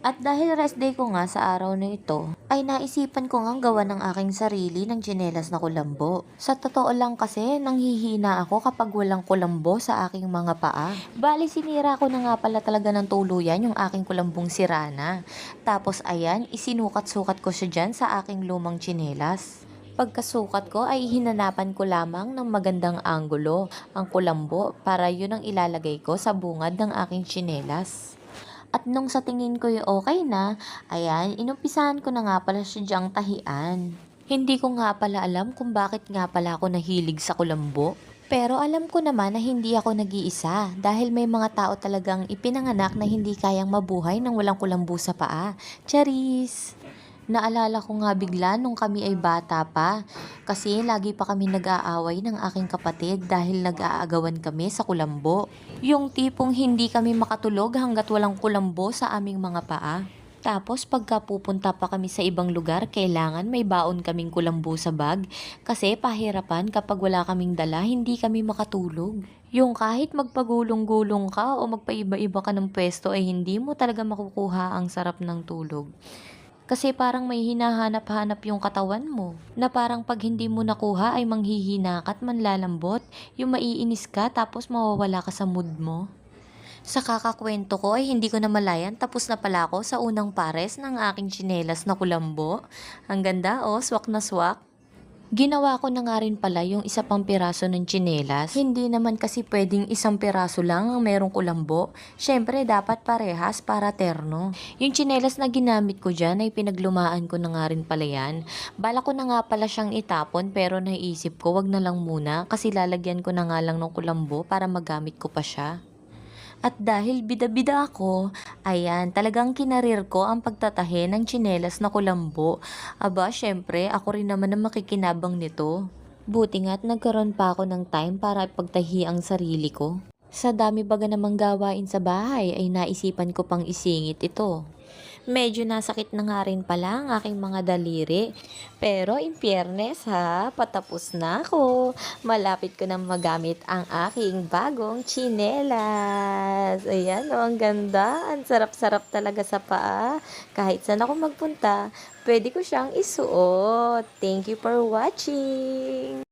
At dahil rest day ko nga sa araw na ito, ay naisipan ko nga gawa ng aking sarili ng tsinelas na kulambo. Sa totoo lang kasi, nanghihina ako kapag walang kulambo sa aking mga paa. Bali, sinira ko na nga pala talaga ng tuluyan yung aking kulambong sirana. Tapos ayan, isinukat-sukat ko siya dyan sa aking lumang tsinelas. Pagkasukat ko ay hinanapan ko lamang ng magandang anggulo ang kulambo para yun ang ilalagay ko sa bungad ng aking tsinelas. At nung sa tingin ko yung okay na, ayan, inumpisahan ko na nga pala siya tahian. Hindi ko nga pala alam kung bakit nga pala ako nahilig sa kulambo. Pero alam ko naman na hindi ako nag-iisa dahil may mga tao talagang ipinanganak na hindi kayang mabuhay nang walang kulambo sa paa. Charis! Naalala ko nga bigla nung kami ay bata pa kasi lagi pa kami nag-aaway ng aking kapatid dahil nag-aagawan kami sa kulambo. Yung tipong hindi kami makatulog hanggat walang kulambo sa aming mga paa. Tapos pagka pupunta pa kami sa ibang lugar, kailangan may baon kaming kulambo sa bag kasi pahirapan kapag wala kaming dala, hindi kami makatulog. Yung kahit magpagulong-gulong ka o magpaiba-iba ka ng pwesto ay hindi mo talaga makukuha ang sarap ng tulog. Kasi parang may hinahanap-hanap yung katawan mo. Na parang pag hindi mo nakuha ay manghihina ka at manlalambot. Yung maiinis ka tapos mawawala ka sa mood mo. Sa kakakwento ko ay hindi ko na malayan tapos na pala ako sa unang pares ng aking tsinelas na kulambo. Ang ganda oh, swak na swak. Ginawa ko na nga rin pala yung isa pang piraso ng tsinelas. Hindi naman kasi pwedeng isang piraso lang ang merong kulambo. Siyempre, dapat parehas para terno. Yung tsinelas na ginamit ko dyan ay pinaglumaan ko na nga rin pala yan. Bala ko na nga pala siyang itapon pero naisip ko wag na lang muna kasi lalagyan ko na nga lang ng kulambo para magamit ko pa siya. At dahil bida-bida ako, ayan, talagang kinarir ko ang pagtatahe ng tsinelas na kulambo. Aba, syempre, ako rin naman ang makikinabang nito. Buti nga't nagkaroon pa ako ng time para ipagtahi ang sarili ko. Sa dami baga namang gawain sa bahay ay naisipan ko pang isingit ito. Medyo nasakit na nga rin pala ang aking mga daliri. Pero in fairness ha, patapos na ako. Malapit ko na magamit ang aking bagong chinelas. Ayan o, ang ganda. Ang sarap-sarap talaga sa paa. Kahit saan ako magpunta, pwede ko siyang isuot. Thank you for watching!